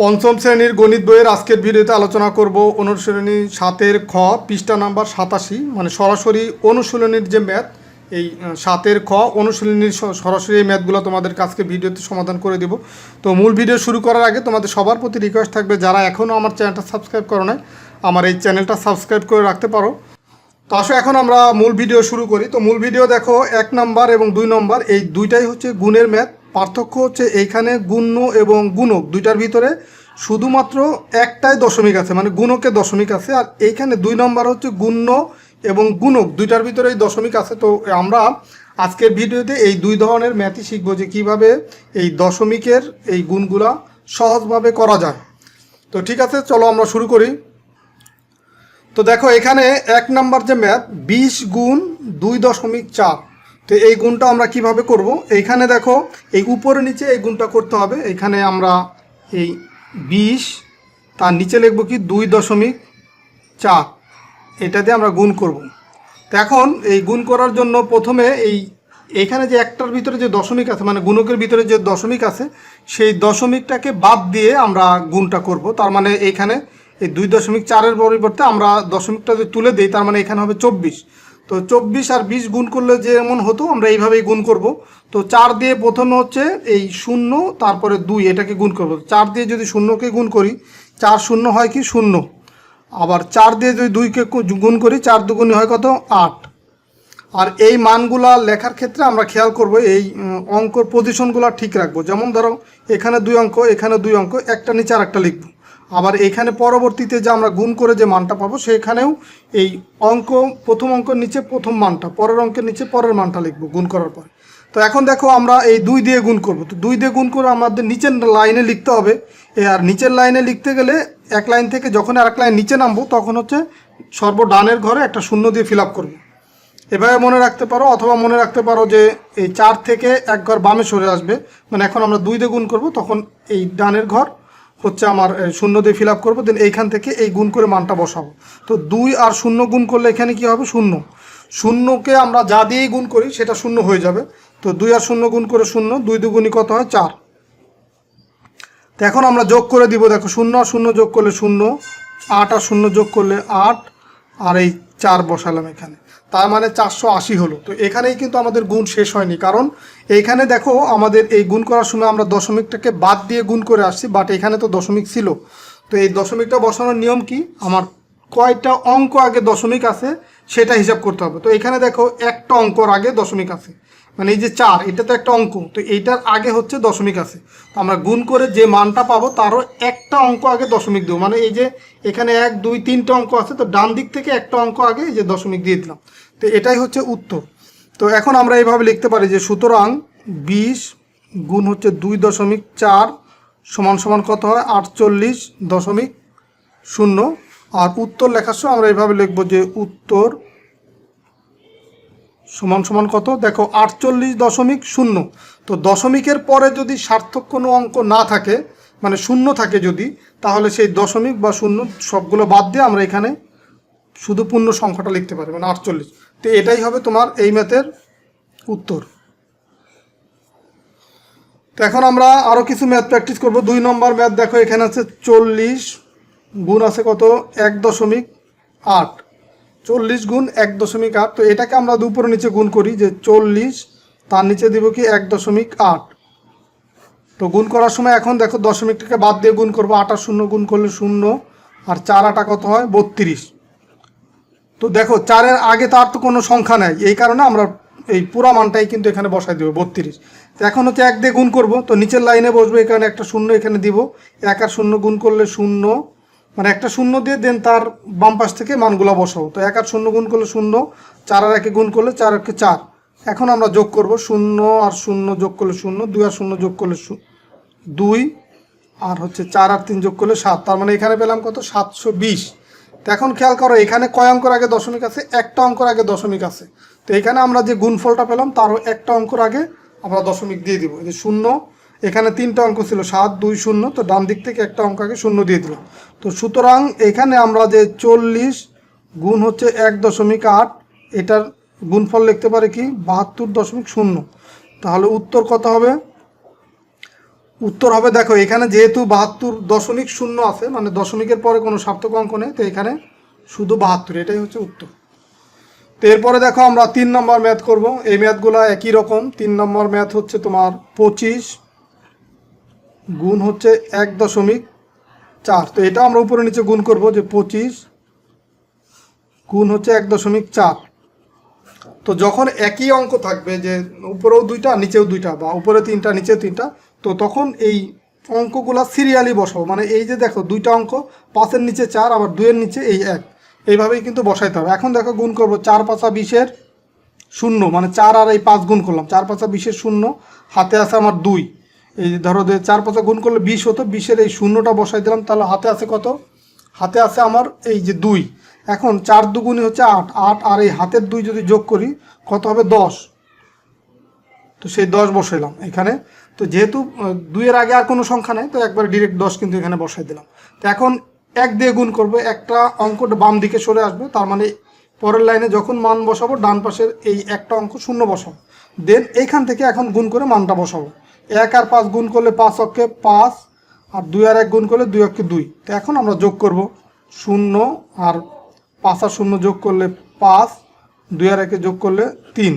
পঞ্চম শ্রেণির গণিত বইয়ের আজকের ভিডিওতে আলোচনা করব অনুশীলনী সাতের খ, পৃষ্ঠা নাম্বার সাতাশি মানে সরাসরি অনুশীলনীর যে ম্যাথ, এই সাতের খ, অনুশীলনীর সরাসরি এই ম্যাথগুলো তোমাদের কাছকে ভিডিওতে সমাধান করে দেব। তো মূল ভিডিও শুরু করার আগে তোমাদের সবার প্রতি রিকোয়েস্ট থাকবে, যারা এখনও আমার চ্যানেলটা সাবস্ক্রাইব করো নাই, আমার এই চ্যানেলটা সাবস্ক্রাইব করে রাখতে পারো। তো আসো, এখন আমরা মূল ভিডিও শুরু করি। তো মূল ভিডিও দেখো এক নাম্বার এবং দুই নম্বর, এই দুইটাই হচ্ছে গুণের ম্যাথ। পার্থক্য হচ্ছে এইখানে গুণ্য এবং গুণক দুইটার ভিতরে শুধুমাত্র একটাই দশমিক আছে মানে গুণকে দশমিক আছে, আর এইখানে দুই নম্বর হচ্ছে গুণ্য এবং গুণক, দুইটার ভিতরেই দশমিক আছে। তো আমরা আজকের ভিডিওতে এই দুই ধরনের ম্যাথই শিখব যে কীভাবে এই দশমিকের এই গুণগুলা সহজভাবে করা যায়। তো ঠিক আছে, চলো আমরা শুরু করি। তো দেখো, এখানে এক নাম্বার যে ম্যাথ, বিশ গুণ দুই দশমিক চার। তো এই গুণটা আমরা কীভাবে করব? এইখানে দেখো, এই উপরে নিচে এই গুণটা করতে হবে। এখানে আমরা এই বিশ, তার নিচে লিখব কি? দুই দশমিক চার। এটা দিয়ে আমরা গুণ করব। তো এখন এই গুণ করার জন্য প্রথমে এই এইখানে যে একটার ভিতরে যে দশমিক আছে মানে গুণকের ভিতরে যে দশমিক আছে, সেই দশমিকটাকে বাদ দিয়ে আমরা গুণটা করব। তার মানে এইখানে এই দুই দশমিক চারের পরিবর্তে আমরা দশমিকটা যদি তুলে দিই, তার মানে এখানে হবে চব্বিশ। তো চব্বিশ আর বিশ গুণ করলে যে এমন হতো, আমরা এইভাবেই গুণ করব। তো চার দিয়ে প্রথমে হচ্ছে এই শূন্য, তারপরে দুই, এটাকে গুণ করব। চার দিয়ে যদি শূন্যকে গুণ করি, চার শূন্য হয় কি শূন্য। আবার চার দিয়ে যদি দুইকে গুণ করি, চার দুগুণে হয় কত? আট। আর এই মানগুলা লেখার ক্ষেত্রে আমরা খেয়াল করব, এই অঙ্কর পজিশনগুলো ঠিক রাখব। যেমন ধরো, এখানে দুই অঙ্ক, এখানে দুই অঙ্ক, একটা নিচে আর একটা লিখব। আবার এখানে পরবর্তীতে যে আমরা গুণ করে যে মানটা পাবো, সেখানেও এই অঙ্ক, প্রথম অঙ্কের নিচে প্রথম মানটা, পরের অঙ্কের নিচে পরের মানটা লিখব গুণ করার পর। তো এখন দেখো আমরা এই দুই দিয়ে গুণ করব। তো দুই দিয়ে গুণ করে আমাদের নিচের লাইনে লিখতে হবে। এ আর নিচের লাইনে লিখতে গেলে এক লাইন থেকে যখন আর এক লাইন নিচে নামবো, তখন হচ্ছে সর্ব ডানের ঘরে একটা শূন্য দিয়ে ফিল আপ করব। এভাবে মনে রাখতে পারো, অথবা মনে রাখতে পারো যে এই চার থেকে এক ঘর বামে সরে আসবে। মানে এখন আমরা দুই দিয়ে গুণ করব, তখন এই ডানের ঘর হচ্ছে আমার শূন্য দিয়ে ফিল আপ করব দেন এইখান থেকে এই গুণ করে মানটা বসাবো। তো দুই আর শূন্য গুণ করলে এখানে কি হবে? শূন্য। শূন্যকে আমরা যা দিয়েই গুণ করি, সেটা শূন্য হয়ে যাবে। তো দুই আর শূন্য গুণ করে শূন্য, দুই দুগুণই কত হয়? চার। তো এখন আমরা যোগ করে দিব, দেখো, শূন্য আর শূন্য যোগ করলে শূন্য, আট আর শূন্য যোগ করলে আট, আর এই চার বসালাম এখানে। তার মানে চারশো আশি হলো। তো এখানেই কিন্তু আমাদের গুণ শেষ হয়নি। কারণ এইখানে দেখো আমাদের এই গুণ করার সময় আমরা দশমিকটাকে বাদ দিয়ে গুণ করে আসছি বাট এখানে তো দশমিক ছিল। তো এই দশমিকটা বসানোর নিয়ম কি? আমার কয়টা অঙ্ক আগে দশমিক আছে, সেটা হিসাব করতে হবে। তো এখানে দেখো একটা অঙ্কর আগে দশমিক আছে। মানে এই যে চার, এটা তো একটা অঙ্ক। তো এইটার আগে হচ্ছে দশমিক আছে। তো আমরা গুণ করে যে মানটা পাবো, তারও একটা অঙ্ক আগে দশমিক দেবো। মানে এই যে এখানে এক, দুই, তিনটা অঙ্ক আছে, তো ডান দিক থেকে একটা অঙ্ক আগে এই যে দশমিক দিয়ে দিলাম। তো এটাই হচ্ছে উত্তর। তো এখন আমরা এইভাবে লিখতে পারি যে সুতরাং বিশ গুণ হচ্ছে দুই দশমিক চার সমান সমান কত হয়? আটচল্লিশ দশমিক শূন্য। আর উত্তর লেখার সময় আমরা এইভাবে লিখব যে উত্তর সমান সমান কত? দেখো, আটচল্লিশ দশমিক শূন্য। তো দশমিকের পরে যদি সার্থক কোনো অঙ্ক না থাকে মানে শূন্য থাকে যদি, তাহলে সেই দশমিক বা শূন্য সবগুলো বাদ দিয়ে আমরা এখানে শুধু পূর্ণ সংখ্যাটা লিখতে পারি মানে আটচল্লিশ। তো এটাই হবে তোমার এই ম্যাথের উত্তর। তো এখন আমরা আরও কিছু ম্যাথ প্র্যাকটিস করব। দুই নম্বর ম্যাথ দেখো, এখানে আছে চল্লিশ গুণ আছে কত? এক দশমিক আট। চল্লিশ গুণ এক দশমিক আট, তো এটাকে আমরা দুপুরে নিচে গুণ করি যে চল্লিশ, তার নিচে দিব কি এক দশমিক আট। তো গুণ করার সময় এখন দেখো দশমিকটাকে বাদ দিয়ে গুণ করব, আটা শূন্য গুণ করলে শূন্য, আর চার আটা কত হয়? বত্রিশ। তো দেখো, চারের আগে তার তো কোনো সংখ্যা নাই। এই কারণে আমরা এই পুরা মানটাই কিন্তু এখানে বসাই দেবো, বত্রিশ। তো এখন হচ্ছে এক দিয়ে গুণ করব, তো নিচের লাইনে বসবো, এখানে একটা শূন্য এখানে দিব। এক আর শূন্য গুণ করলে শূন্য মানে একটা শূন্য দিয়ে দেন তার বাম পাশ থেকে মানগুলো বসাবো। তো এক আর শূন্য গুণ করলে শূন্য, চার আর একে গুণ করলে চার একে চার। এখন আমরা যোগ করব, শূন্য আর শূন্য যোগ করলে শূন্য, দুই আর শূন্য যোগ করলে দুই, আর হচ্ছে চার আর তিন যোগ করলে সাত। তার মানে এখানে পেলাম কত? সাতশো বিশ। তো এখন খেয়াল করো, এখানে কয় অঙ্কর আগে দশমিক আছে? একটা অঙ্কর আগে দশমিক আছে। তো এখানে আমরা যে গুণফলটা পেলাম, তারও একটা অঙ্কর আগে আমরা দশমিক দিয়ে দিব। যে শূন্য, এখানে তিনটা অঙ্ক ছিল, সাত, দুই, শূন্য, তো ডান দিক থেকে একটা অঙ্ক আগে শূন্য দিয়ে দিলাম। তো সুতরাং এখানে আমরা যে চল্লিশ গুণ হচ্ছে এক দশমিক আট, এটার গুণফল লিখতে পারে কি? বাহাত্তর দশমিক শূন্য। তাহলে উত্তর কত হবে? উত্তর হবে, দেখো, এখানে যেহেতু বাহাত্তর দশমিক শূন্য আছে মানে দশমিকের পরে কোনো সার্থক অঙ্ক নেই, তো এখানে শুধু বাহাত্তর, এটাই হচ্ছে উত্তর। তো এরপরে দেখো, আমরা তিন নম্বর ম্যাথ করব। এই ম্যাথগুলো একই রকম, তিন নম্বর ম্যাথ হচ্ছে তোমার পঁচিশ গুণ হচ্ছে এক দশমিক চার। তো এটা আমরা উপরে নিচে গুণ করব যে পঁচিশ গুণ হচ্ছে এক দশমিক চার। তো যখন একই অঙ্ক থাকবে, যে উপরেও দুইটা, নিচেও দুইটা, বা উপরে তিনটা, নিচেও তিনটা তো তখন এই অঙ্কগুলো সিরিয়ালি বসাবো মানে এই যে দেখো, দুইটা অঙ্ক, পাঁচের নিচে চার, আবার দুইয়ের নিচে এই এক। এইভাবেই কিন্তু বসাইতে হবে। এখন দেখো গুণ করব, চার পাঁচা বিশের শূন্য মানে চার আর এই পাঁচ গুণ করলাম। চার পাঁচা বিশের শূন্য, হাতে আছে আমার দুই। এই ধরো চার পাঁচা গুণ করলে বিশ হতো, বিশের এই শূন্যটা বসাই দিলাম, তাহলে হাতে আছে কত? হাতে আছে আমার এই যে দুই। এখন চার দুগুণই হচ্ছে আট। আট আর এই হাতের দুই যদি যোগ করি, কত হবে? দশ। তো সেই দশ বসাইলাম। এখানে তো যেহেতু দুইয়ের আগে আর কোনো সংখ্যা নেই, তো একবার ডিরেক্ট দশ কিন্তু এখানে বসাই দিলাম। তো এখন এক দিয়ে গুণ করব, একটা অঙ্কটা বাম দিকে সরে আসবে, তার মানে পরের লাইনে যখন মান বসাবো, ডান পাশের এই একটা অঙ্ক শূন্য বসাবো। দেন এইখান থেকে এখন গুণ করে মানটা বসাবো। এক আর পাঁচ গুণ করলে পাঁচ অক্ষে পাঁচ, আর দুই আর এক গুণ করলে দুই অক্ষে দুই। তো এখন আমরা যোগ করব শূন্য আর পাঁচ আর শূন্য যোগ করলে পাঁচ, দুই আর একে যোগ করলে তিন।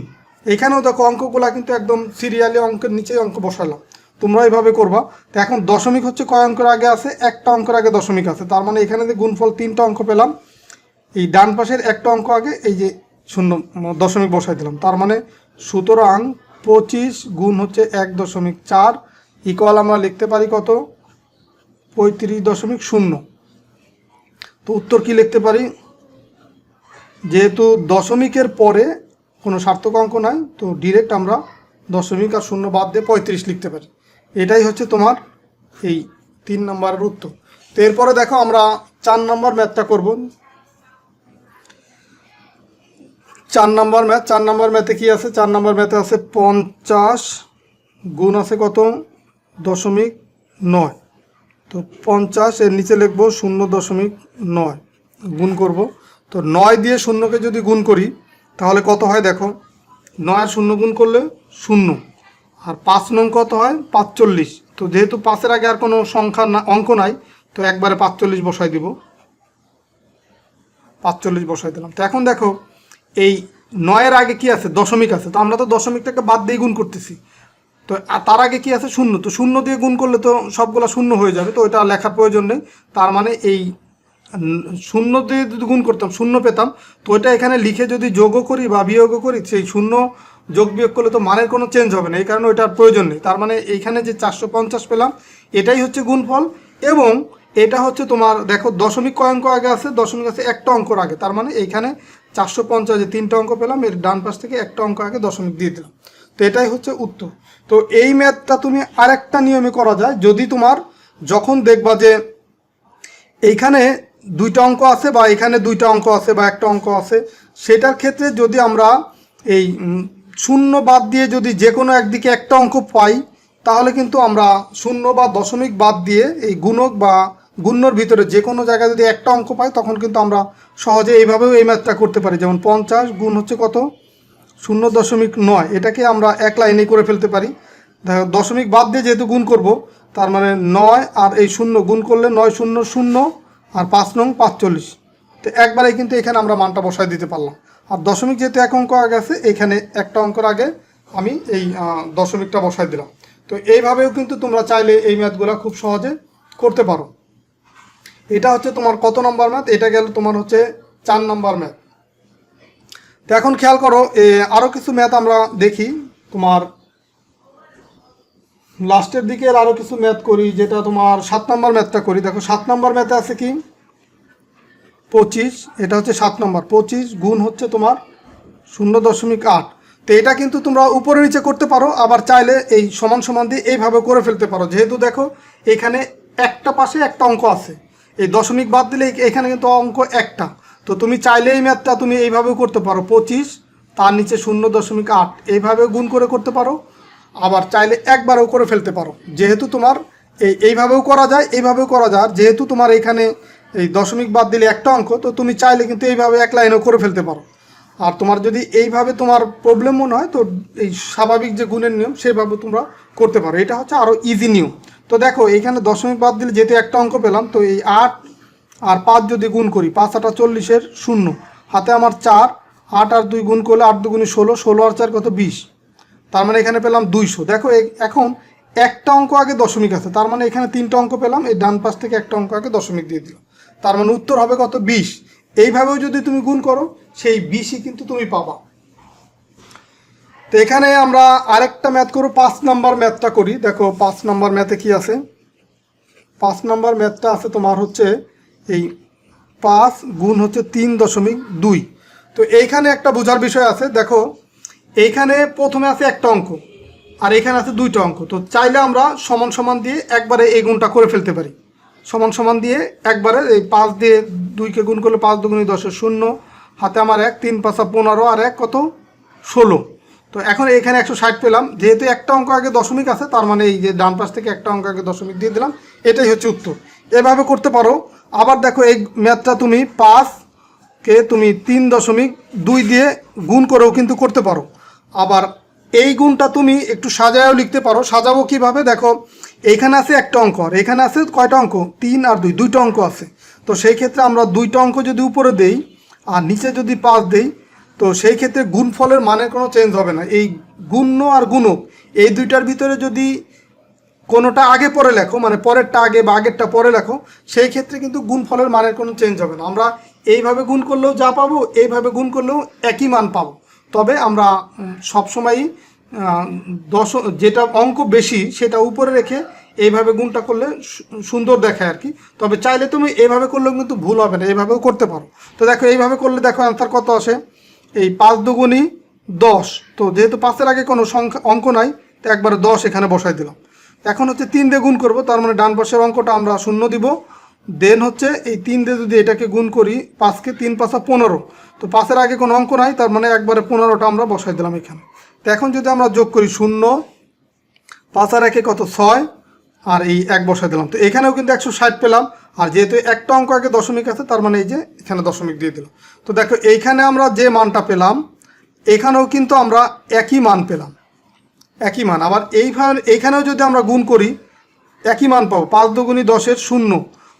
এখানেও দেখো অঙ্কগুলা কিন্তু একদম সিরিয়ালি অঙ্কের নিচেই অঙ্ক বসালাম। তোমরা এইভাবে করবা। তো এখন দশমিক হচ্ছে কয় অঙ্কের আগে আছে? একটা অঙ্কের আগে দশমিক আছে। তার মানে এখানে যে গুণফল তিনটা অঙ্ক পেলাম, এই ডান পাশের একটা অঙ্ক আগে, এই যে শূন্য দশমিক বসাই দিলাম। তার মানে সুতরাং পঁচিশ গুণ হচ্ছে এক দশমিক চার ইকুয়াল আমরা লিখতে পারি কত? পঁয়ত্রিশ দশমিক শূন্য। তো উত্তর কি লিখতে পারি? যেহেতু দশমিকের পরে কোনো সার্থক অঙ্ক নাই, তো ডিরেক্ট আমরা দশমিক আর শূন্য বাদ দিয়ে পঁয়ত্রিশ লিখতে পারি। এটাই হচ্ছে তোমার এই তিন নম্বরের উত্তর। তো এরপরে দেখো আমরা চার নম্বর ম্যাথটা করব। চার নম্বর ম্যাথ চার নম্বর ম্যাথে কি আছে? চার নম্বর ম্যাথে আছে পঞ্চাশ গুণ আছে কত? দশমিক নয়। তো পঞ্চাশ এর নিচে লিখব শূন্য দশমিক নয়, গুণ করব। তো নয় দিয়ে শূন্যকে যদি গুণ করি তাহলে কত হয় দেখো? নয় আর শূন্য গুণ করলে শূন্য। আর পাঁচ নং কত হয়? পাঁচচল্লিশ। তো যেহেতু পাঁচের আগে আর কোনো সংখ্যা না, অঙ্ক নাই, তো একবারে পাঁচচল্লিশ বসাই দিব। পাঁচচল্লিশ বসাই দিলাম। তো এখন দেখো, এই নয়ের আগে কি আছে? দশমিক আছে। তো আমরা তো দশমিকটাকে বাদ দিয়ে গুণ করতেছি। তো তার আগে কি আছে? শূন্য। তো শূন্য দিয়ে গুণ করলে তো সবগুলা শূন্য হয়ে যাবে। তো ওইটা লেখার প্রয়োজন নেই। তার মানে এই শূন্য দিয়ে যদি গুণ করতাম, শূন্য পেতাম, তো ওইটা এখানে লিখে যদি যোগও করি বা বিয়োগও করি, সেই শূন্য যোগ বিয়োগ করলে তো মানের কোনো চেঞ্জ হবে না, এই কারণে ওইটার প্রয়োজন নেই। তার মানে এইখানে যে চারশো পঞ্চাশ পেলাম, এটাই হচ্ছে গুণফল এবং এটা হচ্ছে তোমার, দেখো দশমিক কয় অঙ্ক আগে আছে, দশমিক আছে একটা অঙ্কর আগে। তার মানে এইখানে চারশো পঞ্চাশ যে তিনটা অঙ্ক পেলাম, এর ডান পাশ থেকে একটা অঙ্ক আগে দশমিক দিয়ে দিলাম। তো এটাই হচ্ছে উত্তর। তো এই ম্যাথটা তুমি আরেকটা নিয়মে করা যায়, যদি তোমার যখন দেখবা যে এইখানে দুইটা অঙ্ক আছে বা এখানে দুইটা অঙ্ক আছে বা একটা অঙ্ক আছে, সেটার ক্ষেত্রে যদি আমরা এই শূন্য বাদ দিয়ে যদি যে কোনো একদিকে একটা অঙ্ক পাই, তাহলে কিন্তু আমরা শূন্য বা দশমিক বাদ দিয়ে এই গুণক বা গুণ্যর ভিতরে যে কোনো জায়গায় যদি একটা অঙ্ক পাই, তখন কিন্তু আমরা সহজে এইভাবেও এই ম্যাথটা করতে পারি। যেমন পঞ্চাশ গুণ হচ্ছে কত? শূন্য দশমিক নয়। এটাকে আমরা এক লাইনে করে ফেলতে পারি। দশমিক বাদ দিয়ে যেহেতু গুণ করব, তার মানে নয় আর এই শূন্য গুণ করলে নয় শূন্য শূন্য আর পাঁচ নং পাঁচচল্লিশ। তো একবারে কিন্তু এখানে আমরা মানটা বসায় দিতে পারলাম। আর দশমিক যেহেতু এক অঙ্ক আগে আছে এখানে একটা অঙ্কর আগে আমি এই দশমিকটা বসায় দিলাম। তো এইভাবেও কিন্তু তোমরা চাইলে এই ম্যাথগুলো খুব সহজে করতে পারো। এটা হচ্ছে তোমার কত নম্বর ম্যাথ? এটা গেল তোমার হচ্ছে চার নম্বর ম্যাথ। তো এখন খেয়াল করো এ, আরও কিছু ম্যাথ আমরা দেখি তোমার লাস্টের দিকে আরও কিছু ম্যাথ করি, যেটা তোমার সাত নম্বর ম্যাথটা করি। দেখো, সাত নম্বর ম্যাথে আছে কি? পঁচিশ, এটা হচ্ছে সাত নম্বর। পঁচিশ গুণ হচ্ছে তোমার শূন্য দশমিক আট। তো এটা কিন্তু তোমরা উপরে নিচে করতে পারো, আবার চাইলে এই সমান সমান দিয়ে এইভাবে করে ফেলতে পারো। যেহেতু দেখো, এখানে একটা পাশে একটা অঙ্ক আছে। এই দশমিক বাদ দিলে এখানে কিন্তু অঙ্ক একটা। তো তুমি চাইলে এই ম্যাথটা তুমি এইভাবেও করতে পারো। পঁচিশ, তার নিচে শূন্য দশমিক আট। এইভাবে গুণ করে করতে পারো। আবার চাইলে একবারও করে ফেলতে পারো। যেহেতু তোমার এই এইভাবেও করা যায়, এইভাবেও করা যায়। যেহেতু তোমার এখানে এই দশমিক বাদ দিলে একটা অঙ্ক, তো তুমি চাইলে কিন্তু এইভাবে এক লাইনেও করে ফেলতে পারো। আর তোমার যদি এইভাবে তোমার প্রবলেম মনে হয়, তো এই স্বাভাবিক যে গুণের নিয়ম সেইভাবে তোমরা করতে পারো। এটা হচ্ছে আরও ইজি নিয়ম। তো দেখো, এইখানে দশমিক বাদ দিলে যেহেতু একটা অঙ্ক পেলাম, তো এই আট আর পাঁচ যদি গুণ করি, পাঁচ আটা চল্লিশের শূন্য। হাতে আমার চার, আট আর দুই গুণ করলে আট দুগুণে ষোলো ষোলো আর চার কত? বিশ। তার মানে এখানে পেলাম দুইশো। দেখো এখন একটা অঙ্ক আগে দশমিক আছে, তার মানে এখানে তিনটা অঙ্ক পেলাম, এই ডান পাশ থেকে একটা অঙ্ক আগে দশমিক দিয়ে দিলাম। তার মানে উত্তর হবে কত? বিশ। এইভাবেও যদি তুমি গুণ করো, সেই বিশই কিন্তু তুমি পাবা। তো এখানে আমরা আরেকটা ম্যাথ করো, পাঁচ নাম্বার ম্যাথটা করি। দেখো, পাঁচ নাম্বার ম্যাথে কি আছে? পাঁচ নাম্বার ম্যাথটা আছে তোমার হচ্ছে এই পাঁচ গুণ হচ্ছে তিন দশমিক দুই। তো এইখানে একটা বোঝার বিষয় আছে, দেখো এইখানে প্রথমে আছে একটা অঙ্ক, আর এখানে আছে দুইটা অঙ্ক। তো চাইলে আমরা সমান সমান দিয়ে একবারে এই গুণটা করে ফেলতে পারি। সমান সমান দিয়ে একবারে এই পাঁচ দিয়ে দুইকে গুণ করলে পাঁচ দুগুণি দশের শূন্য, হাতে আমার এক, তিন, পাঁচা পনেরো, আর এক কত? ষোলো। তো এখন এখানে একশো ষাট পেলাম, যেহেতু একটা অঙ্ক আগে দশমিক আছে, তার মানে এই যে ডান পাশ থেকে একটা অঙ্ক আগে দশমিক দিয়ে দিলাম, এটাই হচ্ছে উত্তর। এভাবে করতে পারো, আবার দেখো এই ম্যাথটা তুমি পাঁচকে তুমি তিন দশমিক দুই দিয়ে গুণ করেও কিন্তু করতে পারো। আবার এই গুণটা তুমি একটু সাজায়ও লিখতে পারো। সাজাবো কীভাবে? দেখো এইখানে আছে একটা অঙ্ক, আর এখানে আছে কয়টা অঙ্ক? তিন আর দুই, দুইটা অঙ্ক আছে। তো সেই ক্ষেত্রে আমরা দুইটা অঙ্ক যদি উপরে দেই আর নিচে যদি পাঁচ দেই, তো সেই ক্ষেত্রে গুণফলের মানের কোনো চেঞ্জ হবে না। এই গুণ্য আর গুণক, এই দুইটার ভিতরে যদি কোনোটা আগে পরে লেখো মানে পরেরটা আগে বা আগেরটা পরে লেখো, সেই ক্ষেত্রে কিন্তু গুণফলের মানের কোনো চেঞ্জ হবে না। আমরা এইভাবে গুণ করলেও যা পাবো, এইভাবে গুণ করলেও একই মান পাবো। তবে আমরা সবসময়ই দশ, যেটা অঙ্ক বেশি সেটা উপরে রেখে এইভাবে গুণটা করলে সুন্দর দেখায় আর কি। তবে চাইলে তুমি এইভাবে করলেও কিন্তু ভুল হবে না, এইভাবেও করতে পারো। তো দেখো, এইভাবে করলে দেখো অ্যান্সার কত আসে? এই পাঁচ দুগুণই দশ। তো যেহেতু পাঁচের আগে কোনো সংখ্যা, অঙ্ক নাই, তো একবারে দশ এখানে বসাই দিলাম। এখন হচ্ছে তিন দিয়ে গুণ করব, তার মানে ডান পাশের অঙ্কটা আমরা শূন্য দিব। দেন হচ্ছে এই তিন দিয়ে যদি এটাকে গুণ করি, পাঁচকে তিন, পাঁচা পনেরো। তো পাঁচের আগে কোনো অঙ্ক নাই, তার মানে একবারে পনেরোটা আমরা বসাই দিলাম এখানে। তো এখন যদি আমরা যোগ করি শূন্য পাঁচ আর একে কত? ছয়, আর এই এক বসাই দিলাম। তো এখানেও কিন্তু একশো ষাট পেলাম, আর যেহেতু একটা অঙ্ক আগে দশমিক আছে, তার মানে এই যে এখানে দশমিক দিয়ে দিলাম। তো দেখো, এইখানে আমরা যে মানটা পেলাম, এখানেও কিন্তু আমরা একই মান পেলাম। একই মান। আবার এইভাবে, এইখানেও যদি আমরা গুণ করি, একই মান পাবো। পাঁচ দুগুণি দশের শূন্য।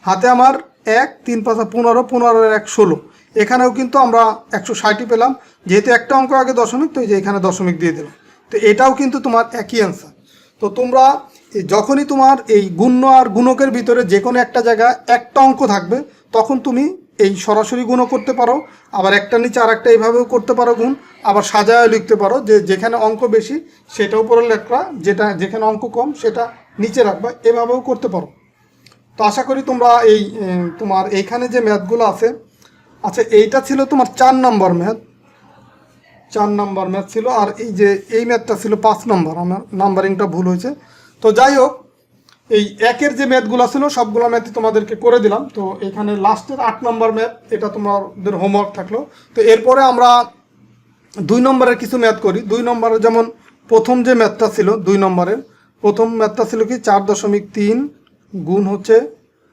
হাতে আমার এক, তিন পাঁচা পনেরো পনেরোর এক ষোলো। এখানেও কিন্তু আমরা একশো ষাটই পেলাম। যেহেতু একটা অঙ্ক আগে দশমিক, তো এই যে এখানে দশমিক দিয়ে দিলাম। তো এটাও কিন্তু তোমার একই অ্যান্সার তো তোমরা যখনই তোমার এই গুণ্য আর গুণকের ভিতরে যে কোনো একটা জায়গায় একটা অঙ্ক থাকবে, তখন তুমি এই সরাসরি গুণও করতে পারো। আবার একটা নিচে আর একটা এইভাবেও করতে পারো গুণ। আবার সাজায় লিখতে পারো যে যেখানে অঙ্ক বেশি, সেটা উপরে লেখবা যেটা, যেখানে অঙ্ক কম, সেটা নিচে রাখবা। এভাবেও করতে পারো। তো আশা করি তোমরা এই তোমার এইখানে যে ম্যাথগুলো আছে আচ্ছা এইটা ছিল তোমার চার নম্বর ম্যাথ। চার নাম্বার ম্যাথ ছিল, আর এই যে, এই ম্যাথটা ছিল পাঁচ নম্বর, আমার নাম্বারিংটা ভুল হয়েছে। তো যাই হোক, এই একের যে ম্যাথগুলো ছিল, সবগুলো ম্যাথই তোমাদেরকে করে দিলাম। তো এখানে লাস্টের আট নম্বর ম্যাথ, এটা তোমাদের হোমওয়ার্ক থাকল। তো এরপরে আমরা দুই নম্বরের কিছু ম্যাথ করি। দুই নম্বরের যেমন প্রথম যে ম্যাথটা ছিল, দুই নম্বরের, প্রথম ম্যাথটা ছিল কি, চার দশমিক তিন গুণ হচ্ছে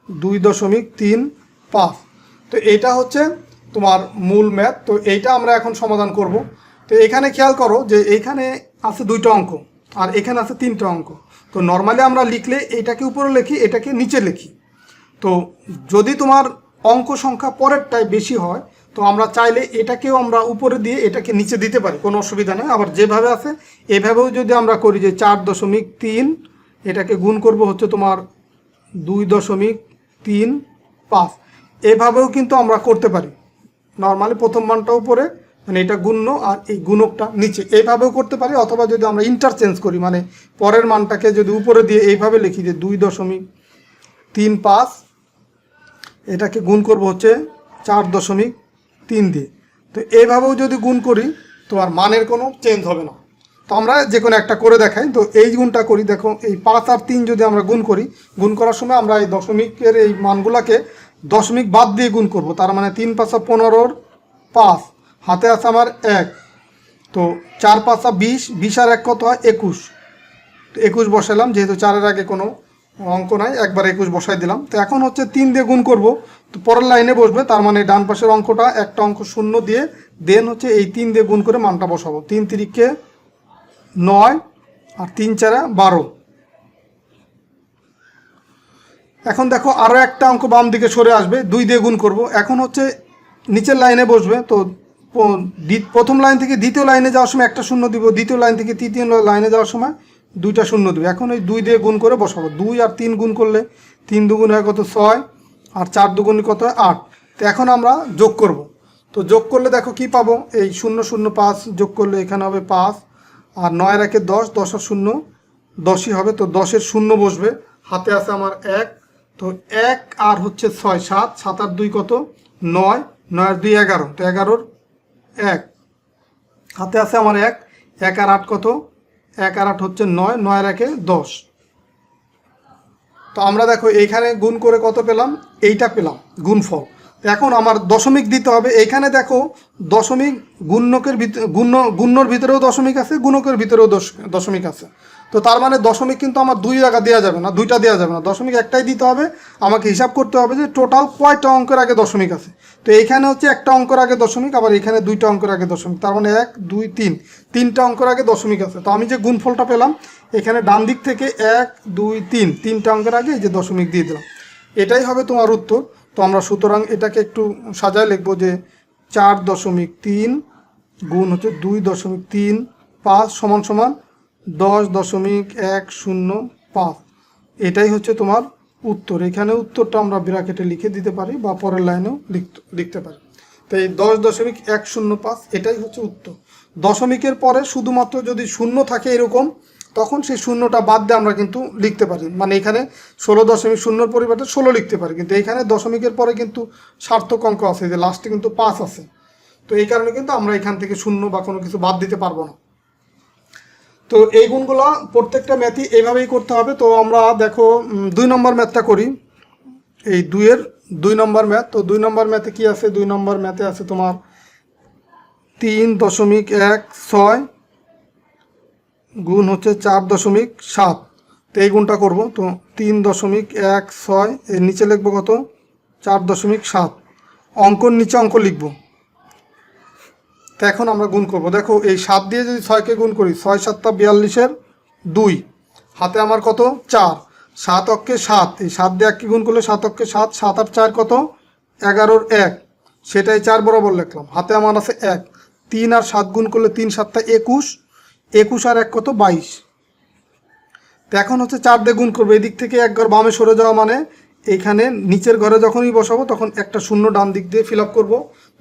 দুই দশমিক তিন পাঁচ। তো এইটা হচ্ছে তোমার মূল ম্যাথ তো এইটা আমরা এখন সমাধান করব। তো এখানে খেয়াল করো যে এইখানে আছে দুইটা অঙ্ক, আর এখানে আছে তিনটা অঙ্ক। তো নর্মালি আমরা লিখলে এইটাকে উপরে লিখি, এটাকে নিচে লিখি। তো যদি তোমার অঙ্ক সংখ্যা পরেরটায় বেশি হয়, তো আমরা চাইলে এটাকেও আমরা উপরে দিয়ে এটাকে নিচে দিতে পারি, কোনো অসুবিধা নেই। আবার যেভাবে আছে, এভাবেও যদি আমরা করি যে চার দশমিক তিন, এটাকে গুণ করব হচ্ছে তোমার দুই দশমিক তিন পাঁচ। এভাবেও কিন্তু আমরা করতে পারি। নর্মালি প্রথম মানটা উপরে মানে এটা গুণ্য আর এই গুণকটা নিচে। এইভাবেও করতে পারি, অথবা যদি আমরা ইন্টারচেঞ্জ করি মানে পরের মানটাকে যদি উপরে দিয়ে এইভাবে লিখি যে দুই দশমিক তিন পাঁচ, এটাকে গুণ করব হচ্ছে চার দশমিক তিন দিয়ে। তো এইভাবেও যদি গুণ করি তোমার মানের কোনো চেঞ্জ হবে না। তো আমরা যে কোনো একটা করে দেখাই। তো এই গুণটা করি, দেখো, এই পাঁচ আর তিন যদি আমরা গুণ করি, গুণ করার সময় আমরা এই দশমিকের এই মানগুলাকে দশমিক বাদ দিয়ে গুণ করব। তার মানে তিন পাঁচা পনেরোর পাঁচ, হাতে আছে আমার এক। তো চার পাঁচা বিশ বিশ আর এক কত হয়? একুশ। তো একুশ বসালাম, যেহেতু চারের আগে কোনো অঙ্ক নাই, একবার একুশ বসাই দিলাম। তো এখন হচ্ছে তিন দিয়ে গুণ করব। তো পরের লাইনে বসবে, তার মানে ডান পাশের অঙ্কটা একটা অঙ্ক শূন্য দিয়ে দেন হচ্ছে এই তিন দিয়ে গুণ করে মানটা বসাবো। তিন তিরিখে নয় আর তিন চারা বারো। এখন দেখো আরও একটা অঙ্ক বাম দিকে সরে আসবে, দুই দিয়ে গুণ করব। এখন হচ্ছে নিচের লাইনে বসবে, তো প্রথম লাইন থেকে দ্বিতীয় লাইনে যাওয়ার সময় একটা শূন্য দিব, দ্বিতীয় লাইন থেকে তৃতীয় লাইনে যাওয়ার সময় দুইটা শূন্য দেবে। এখন ওই দুই দিয়ে গুণ করে বসাবো। দুই আর তিন গুণ করলে তিন দুগুণ হয় কত? ছয়। আর চার দুগুণ কত? হয় আট। তো এখন আমরা যোগ করব। তো যোগ করলে দেখো কি পাবো? এই শূন্য শূন্য পাঁচ যোগ করলে এখানে হবে পাঁচ। আর নয় রাখে দশ দশ আর শূন্য, দশই হবে, তো দশের শূন্য বসবে। হাতে আছে আমার এক, তো এক আর হচ্ছে ছয়, সাত সাত আর দুই কত? নয় নয় আর দুই এগারো, তো এগারোর এক। হাতে আছে আমার এক এক আর আট কত? এক আর আট হচ্ছে নয় নয় একে দশ। তো আমরা দেখো, এইখানে গুণ করে কত পেলাম? এইটা পেলাম, গুণফল। এখন আমার দশমিক দিতে হবে। এইখানে দেখো, দশমিক গুণনকের ভিতরে গুণ্য গুণ্যর ভিতরেও দশমিক আছে, গুণকের ভিতরেও দশ- দশমিক আছে। তো তার মানে দশমিক কিন্তু আমার দুই জায়গা দেওয়া যাবে না, দুইটা দেওয়া যাবে না। দশমিক একটাই দিতে হবে, আমাকে হিসাব করতে হবে যে টোটাল কয়টা অঙ্কের আগে দশমিক আছে। তো এইখানে হচ্ছে একটা অঙ্কের আগে দশমিক, আবার এখানে দুইটা অঙ্কের আগে দশমিক। তার মানে এক, দুই, তিন, তিনটা অঙ্কের আগে দশমিক আছে। তো আমি যে গুণফলটা পেলাম, এখানে ডান দিক থেকে এক, দুই, তিন, তিনটা অঙ্কের আগে এই যে দশমিক দিয়ে দিলাম। এটাই হবে তোমার উত্তর। তো আমরা সুতরাং এটাকে একটু সাজায় লিখব যে চার দশমিক তিন গুণ হচ্ছে দুই দশমিক তিন পাঁচ সমান সমান দশ দশমিক এক শূন্য পাঁচ। এটাই হচ্ছে তোমার উত্তর। এখানে উত্তরটা আমরা ব্র্যাকেটে লিখে দিতে পারি বা পরের লাইনেও লিখতে লিখতে পারি। তো এই দশ দশমিক এক শূন্য পাঁচ, এটাই হচ্ছে উত্তর। দশমিকের পরে শুধুমাত্র যদি শূন্য থাকে এরকম তখন সেই শূন্যটা বাদ দিয়ে আমরা কিন্তু লিখতে পারি। মানে এখানে ষোলো দশমিক শূন্যর পরিবর্তে ষোলো লিখতে পারি। কিন্তু এখানে দশমিকের পরে কিন্তু সার্থক অঙ্ক আছে যে লাস্টে কিন্তু পাঁচ আছে। তো এই কারণে কিন্তু আমরা এখান থেকে শূন্য বা কোনো কিছু বাদ দিতে পারব না। তো এই গুণগুলো প্রত্যেকটা ম্যাথই এইভাবেই করতে হবে। তো আমরা দেখো দুই নম্বর ম্যাথটা করি। এই দুইয়ের দুই নম্বর ম্যাথ, তো দুই নম্বর ম্যাথে কি আছে? দুই নম্বর ম্যাথে আছে তোমার তিন দশমিক এক ছয় গুণ হচ্ছে চার দশমিক সাত। তো এই গুণটা করব। তো তিন দশমিক এক ছয়, এর নিচে লিখব কত? চার দশমিক সাত। অঙ্কর নিচে অঙ্ক লিখব। তো এখন আমরা গুণ করব। দেখো, এই সাত দিয়ে যদি ছয়কে গুণ করি, ছয় সাতটা বিয়াল্লিশের দুই। হাতে আমার কত? চার। সাত অক্ষে সাত। এই সাত দিয়ে এককে গুণ করলে? সাত অক্ষে সাত। সাত আর চার কত? এগারোর এক। সেটাই চার বরাবর লিখলাম। হাতে আমার আছে এক। তিন আর সাত গুণ করলে তিন সাতটা একুশ। একুশ আর এক কত? বাইশ। তো এখন হচ্ছে চার দিয়ে গুণ করব। এদিক থেকে এক ঘর বামে সরে যাওয়া মানে এইখানে নিচের ঘরে যখনই বসাবো, তখন একটা শূন্য ডান দিক দিয়ে ফিল আপ করব।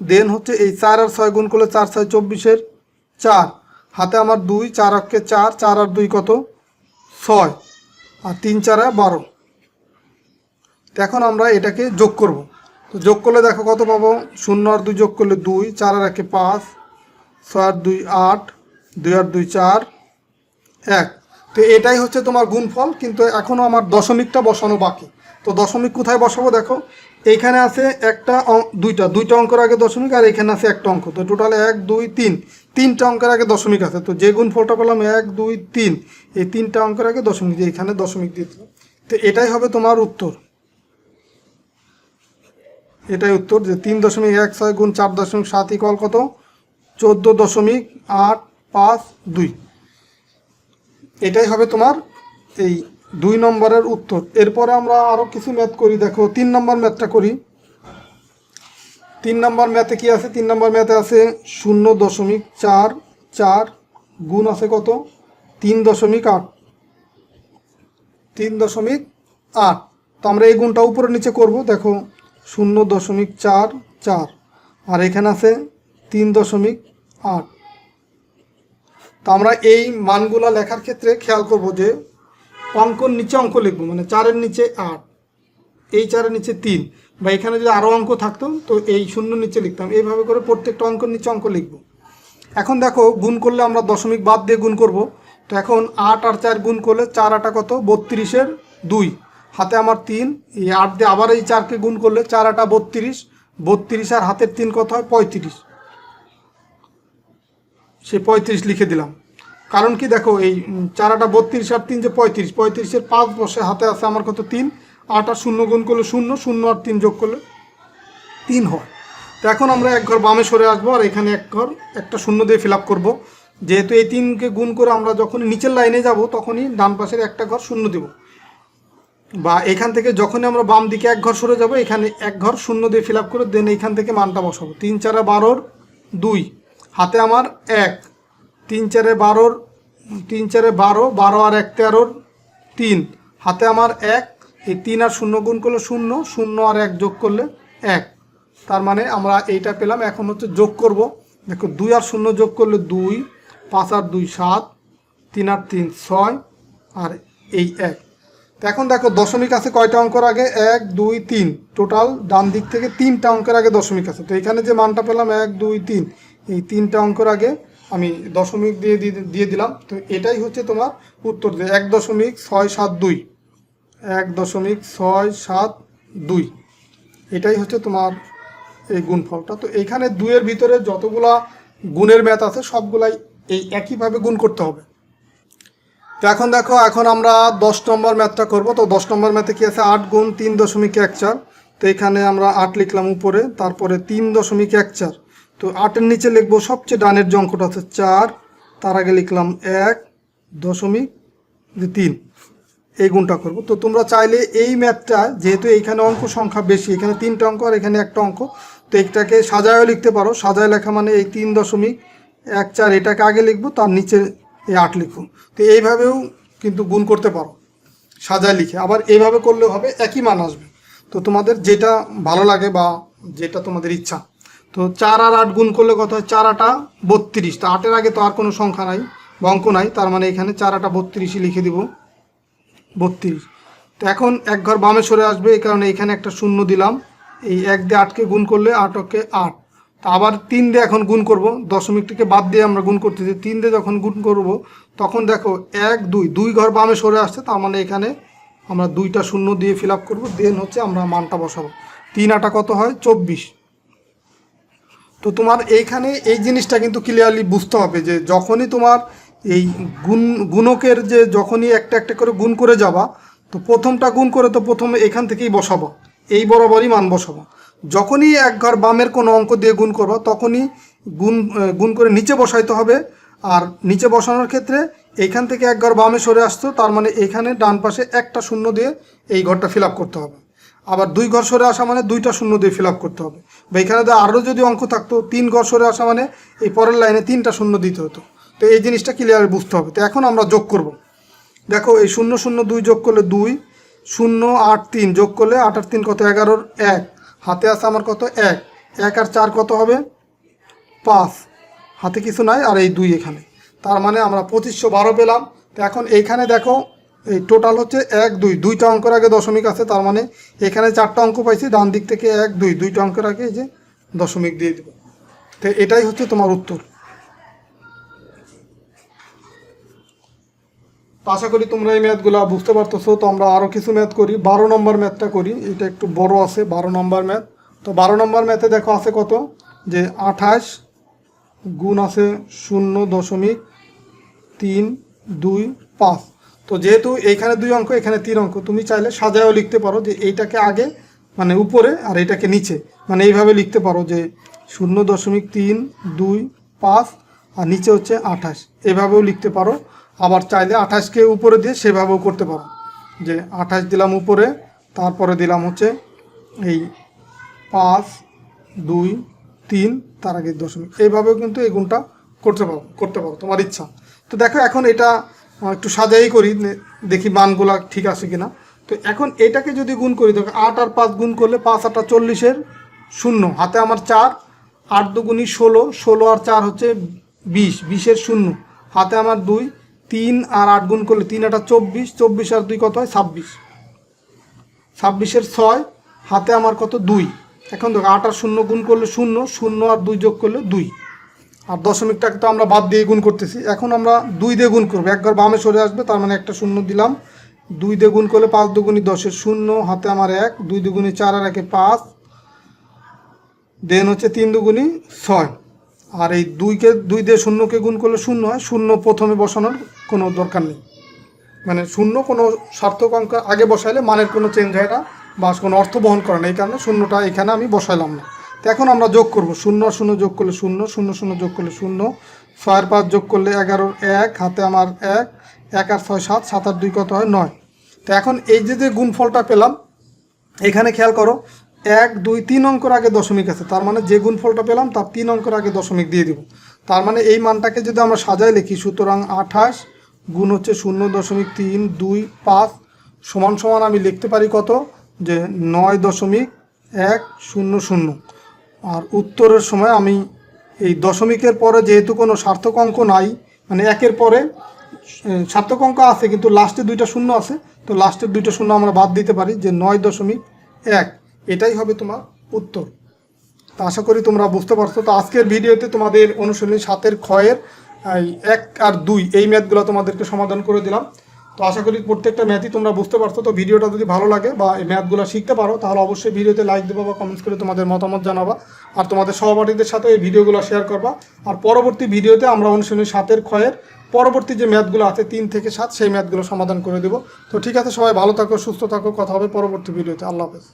দেন হচ্ছে এই চার আর ছয় গুণ করলে চার, ছয় চব্বিশের চার। হাতে আমার দুই, চার অক্ষে চার চার আর দুই কত? ছয়। আর তিন, চারে বারো। তো এখন আমরা এটাকে যোগ করব। তো যোগ করলে দেখো কত পাবো? শূন্য আর দুই যোগ করলে দুই, চার আর একে পাঁচ, ছয় আর দুই আট দুই আর দুই চার, এক। তো এটাই হচ্ছে তোমার গুণফল, কিন্তু এখনও আমার দশমিকটা বসানো বাকি। তো দশমিক কোথায় বসাবো দেখো? এইখানে আছে একটা দুইটা। দুইটা অঙ্কের আগে দশমিক আর এখানে আছে একটা অঙ্ক। তো টোটাল এক, দুই, তিন। তিনটা অঙ্কের আগে দশমিক আছে। তো যে গুণফলটা পেলাম এক, দুই, তিন, এই তিনটা অঙ্কের আগে দশমিক দিয়ে এখানে দশমিক দিয়ে তো এটাই হবে তোমার উত্তর। এটাই উত্তর যে তিন দশমিক এক ছয় গুণ চার দশমিক সাত ইকল কত? চোদ্দ দশমিক আট পাঁচ দুই। এটাই হবে তোমার এই দুই নম্বরের উত্তর। এরপরে আমরা আরও কিছু ম্যাথ করি। দেখো, তিন নম্বর ম্যাথটা করি। তিন নম্বর ম্যাথে কি আছে? তিন নম্বর ম্যাথে আছে শূন্য দশমিক চার চার গুণ আছে কত? তিন দশমিক আট। তিন দশমিক আট। তো আমরা এই গুণটা উপরে নিচে করব। দেখো, শূন্য দশমিক চার চার। আর এখানে আছে তিন দশমিক আট। তো আমরা এই মানগুলো লেখার ক্ষেত্রে খেয়াল করব যে অঙ্কর নিচে অঙ্ক লিখব মানে চারের নিচে আট, এই চারের নিচে তিন, বা এখানে যদি আরও অঙ্ক থাকতো, তো এই শূন্য নিচে লিখতাম। এইভাবে করে প্রত্যেকটা অঙ্কর নিচে অঙ্ক লিখব। এখন দেখো, গুণ করলে আমরা দশমিক বাদ দিয়ে গুণ করব। তো এখন আট আর চার গুণ করলে চার আটা কত? বত্রিশের দুই। হাতে আমার তিন, এই আট দিয়ে আবার এই চারকে গুণ করলে চার আটা বত্রিশ। বত্রিশ আর হাতের তিন কত হয়? পঁয়ত্রিশ। সে পঁয়ত্রিশ লিখে দিলাম। কারণ কি দেখো, এই চারাটা বত্রিশ আর তিন যে পঁয়ত্রিশ, পঁয়ত্রিশের পাঁচ বসে হাতে আছে আমার কত তিন? আট আর শূন্য গুণ করলে শূন্য শূন্য আর তিন যোগ করলে তিন হয়। তো এখন আমরা এক ঘর বামে সরে আসব আর এখানে এক ঘর একটা শূন্য দিয়ে ফিল আপ করব। যেহেতু এই তিনকে গুণ করে আমরা যখন নিচের লাইনে যাব, তখনই ডান পাশের একটা ঘর শূন্য দেব। বা এখান থেকে যখনই আমরা বাম দিকে এক ঘর সরে যাব, এখানে এক ঘর শূন্য দিয়ে ফিল আপ করে দেন এইখান থেকে মানটা বসাবো। তিন চারা বারোর দুই। হাতে আমার এক, তিন চারে বারোর, তিন চারে বারো বারো আর এক তেরোর তিন। হাতে আমার এক, এই তিন আর শূন্য গুণ করলে শূন্য শূন্য আর এক যোগ করলে এক। তার মানে আমরা এইটা পেলাম, এখন হচ্ছে যোগ করব। দেখো, দুই আর শূন্য যোগ করলে দুই, পাঁচ আর দুই সাত, তিন আর তিন ছয়, আর এই এক। এখন দেখো, দশমিক আছে কয়টা অঙ্কর আগে? এক, দুই, তিন। টোটাল ডান দিক থেকে তিনটা অঙ্কের আগে দশমিক আছে। তো এখানে যে মানটা পেলাম, এক, দুই, তিন। এই তিনটা অঙ্কর আগে আমি দশমিক দিয়ে দিয়ে- দিয়ে দিলাম। তো এটাই হচ্ছে তোমার উত্তর যে এক দশমিক ছয় সাত দুই। এক দশমিক ছয় সাত দুই। এটাই হচ্ছে তোমার এই গুণফলটা। তো এইখানে দুইয়ের ভিতরে যতগুলা গুণের ম্যাথ আছে, সবগুলাই এই একইভাবে গুণ করতে হবে। তো এখন দেখো, এখন আমরা দশ নম্বর ম্যাথটা করব। তো দশ নম্বর ম্যাথে কি আছে? আট গুণ তিন দশমিক এক চার। তো এখানে আমরা আট লিখলাম উপরে, তারপরে তিন দশমিক এক চার। তো আটের নিচে লিখব সবচেয়ে ডানের যে অঙ্কটা আছে চার, তার আগে লিখলাম এক দশমিক তিন, এই গুণটা করব। তো তোমরা চাইলে এই ম্যাথটা, যেহেতু এইখানে অঙ্ক সংখ্যা বেশি, এখানে তিনটা অঙ্ক আর এখানে একটা অঙ্ক, তো এইটাকে সাজায়ও লিখতে পারো। সাজায় লেখা মানে এই তিন দশমিক এক চার, এটাকে আগে লিখব, তার নিচে এই আট লিখব তো এইভাবেও কিন্তু গুণ করতে পারো, সাজায় লিখে। আবার এইভাবে করলেও হবে, একই মান আসবে। তো তোমাদের যেটা ভালো লাগে বা যেটা তোমাদের ইচ্ছা তো চার আর আট গুণ করলে কত হয়? চার আটা বত্রিশ। তো আটের আগে তো আর কোনো সংখ্যা নাই অঙ্ক নাই, তার মানে এখানে চার আটা বত্রিশই লিখে দিব। বত্রিশ। তো এখন এক ঘর বামে সরে আসবে, এই কারণে এখানে একটা শূন্য দিলাম। এই এক দিয়ে আটকে গুণ করলে আটকে আট। তা আবার তিন দিয়ে এখন গুণ করব, দশমিকটিকে বাদ দিয়ে আমরা গুণ করতেছি। তিন দিয়ে যখন গুণ করব, তখন দেখো এক, দুই দুই ঘর বামে সরে আসছে, তার মানে এখানে আমরা দুইটা শূন্য দিয়ে ফিল আপ করব দেন হচ্ছে আমরা মানটা বসাবো। তিন আটা কত হয়? চব্বিশ। তো তোমার এইখানে এই জিনিসটা কিন্তু ক্লিয়ারলি বুঝতে হবে যে যখনই তোমার এই গুণ, গুণকের যে যখনই একটা একটা করে গুণ করে যাবা, তো প্রথমটা গুণ করে তো প্রথমে এখান থেকেই বসাবো, এই বরাবরই মান বসাবো। যখনই এক ঘর বামের কোনো অঙ্ক দিয়ে গুণ করব, তখনই গুণ গুণ করে নিচে বসাইতে হবে, আর নিচে বসানোর ক্ষেত্রে এইখান থেকে এক ঘর বামে সরে আসতো তার মানে এখানে ডান পাশে একটা শূন্য দিয়ে এই ঘরটা ফিল করতে হবে। আবার দুই ঘর সরে আসা মানে দুইটা শূন্য দিয়ে ফিল করতে হবে। বা এখানে আরও যদি অঙ্ক থাকতো, তিন ঘর সরে আসা মানে এই পরের লাইনে তিনটা শূন্য দিতে হতো। তো এই জিনিসটা ক্লিয়ার বুঝতে হবে। তো এখন আমরা যোগ করব। দেখো, এই শূন্য শূন্য দুই যোগ করলে দুই, শূন্য আট তিন যোগ করলে আট আর তিন কত? এগারোর এক। হাতে আছে আমার কত? এক। এক আর চার কত হবে? পাঁচ। হাতে কিছু নাই, আর এই দুই এখানে। তার মানে আমরা পঁচিশশো বারো পেলাম। তো এখন এইখানে দেখো এই টোটাল হচ্ছে এক, দুই। দুইটা অঙ্কের আগে দশমিক আছে, তার মানে এখানে চারটা অঙ্ক পাইছি, ডান দিক থেকে এক, দুই। দুইটা অঙ্কের আগে যে দশমিক দিয়ে দেবো। তো এটাই হচ্ছে তোমার উত্তর। তো আশা করি তোমরা এই ম্যাথগুলো বুঝতে পারতেছো। তো আমরা আরও কিছু ম্যাথ করি। বারো নম্বর ম্যাথটা করি। এটা একটু বড় আছে, বারো নম্বর ম্যাথ। তো বারো নম্বর ম্যাথে দেখো আছে কত? যে আঠাশ গুণ আছে শূন্য দশমিক তিন, দুই, পাঁচ। তো যেহেতু এইখানে দুই অঙ্ক, এখানে তিন অঙ্ক, তুমি চাইলে সাজায়ও লিখতে পারো যে এইটাকে আগে মানে উপরে, আর এইটাকে নিচে। মানে এইভাবে লিখতে পারো যে শূন্য দশমিক তিন, দুই, পাঁচ, আর নিচে হচ্ছে আঠাশ। এভাবেও লিখতে পারো। আবার চাইলে আঠাশকে উপরে দিয়ে সেভাবেও করতে পারো। যে আঠাশ দিলাম উপরে, তারপরে দিলাম হচ্ছে এই পাঁচ, দুই, তিন, তার আগে দশমিক। এইভাবেও কিন্তু এই গুণটা করতে পারো করতে পারো, তোমার ইচ্ছা। তো দেখো, এখন এটা একটু সাজাই করি দেখি মানগুলা ঠিক আছে কিনা। তো এখন এটাকে যদি গুণ করি, দেখো, আট আর পাঁচ গুণ করলে পাঁচ আটটা চল্লিশের শূন্য, হাতে আমার চার, আট দুগুণি ষোলো ষোলো আর চার হচ্ছে বিশ, বিশের শূন্য, হাতে আমার দুই, তিন আর আট গুণ করলে তিন আটা চব্বিশ চব্বিশ আর দুই কত হয়? ছাব্বিশ। ছাব্বিশের ছয়, হাতে আমার কত? দুই। এখন দেখো, আট আর শূন্য গুণ করলে শূন্য শূন্য আর দুই যোগ করলে দুই। আর দশমিকটাকে তো আমরা বাদ দিয়ে গুণ করতেছি। এখন আমরা দুই দিয়ে গুণ করব। একবার বামে সরে আসবে, তার মানে একটা শূন্য দিলাম। দুই দিয়ে গুণ করলে পাঁচ দুগুণি দশের শূন্য, হাতে আমার এক, দুই দুগুণি চার আর একে পাঁচ, দেন হচ্ছে তিন দুগুণি ছয়। আর এই দুইকে, দুই দিয়ে শূন্যকে গুণ করলে শূন্য হয়। শূন্য প্রথমে বসানোর কোনো দরকার নেই। মানে শূন্য কোনো সার্থক অঙ্ক আগে বসাইলে মানের কোনো চেঞ্জ হয় না বা কোনো অর্থ বহন করে না। এই কারণে শূন্যটা এখানে আমি বসাইলাম না। তো এখন আমরা যোগ করব। শূন্য শূন্য যোগ করলে শূন্য শূন্য শূন্য যোগ করলে শূন্য। ছয়ের পাঁচ যোগ করলে এগারোর এক, হাতে আমার এক এক আর ছয় সাত সাত আর দুই কত হয়? নয়। তো এখন এই যে যে গুণফলটা পেলাম, এখানে খেয়াল করো, এক, দুই, তিন অঙ্কর আগে দশমিক আছে। তার মানে যে গুণফলটা পেলাম, তার তিন অঙ্কর আগে দশমিক দিয়ে দিব। তার মানে এই মানটাকে যদি আমরা সাজায় লিখি, সুতরাং আঠাশ গুণ হচ্ছে শূন্য দশমিক তিন, দুই, পাঁচ সমান সমান আমি লিখতে পারি কত? যে নয় দশমিক এক, শূন্য শূন্য। আর উত্তরের সময় আমি এই দশমিকের পরে যেহেতু কোনো সার্থক অঙ্ক নাই মানে একের পরে সার্থক অঙ্ক আছে, কিন্তু লাস্টে দুইটা শূন্য আছে, তো লাস্টের দুইটা শূন্য আমরা বাদ দিতে পারি যে নয় দশমিক এক। এটাই হবে তোমার উত্তর। তো আশা করি তোমরা বুঝতে পারছ। তো আজকের ভিডিওতে তোমাদের অনুশীলনী সাতের ক্ষয়ের এক আর দুই, এই ম্যাথগুলো তোমাদেরকে সমাধান করে দিলাম। তো আশা করি প্রত্যেকটা ম্যাথই তোমরা বুঝতে পারছ। তো ভিডিওটা যদি ভালো লাগে বা এই ম্যাথগুলো শিখতে পারো, তাহলে অবশ্যই ভিডিওতে লাইক দেবো বা কমেন্টস করে তোমাদের মতামত জানাবা। আর তোমাদের সহপাঠীদের সাথে এই ভিডিওগুলো শেয়ার করবা। আর পরবর্তী ভিডিওতে আমরা অনুশীলনী সাতের ক্ষয়ের পরবর্তী যে ম্যাথগুলো আছে, তিন থেকে সাত, সেই ম্যাথগুলো সমাধান করে দেবো। তো ঠিক আছে সবাই, ভালো থাকো, সুস্থ থাকো, কথা হবে পরবর্তী ভিডিওতে। আল্লাহ হাফেজ।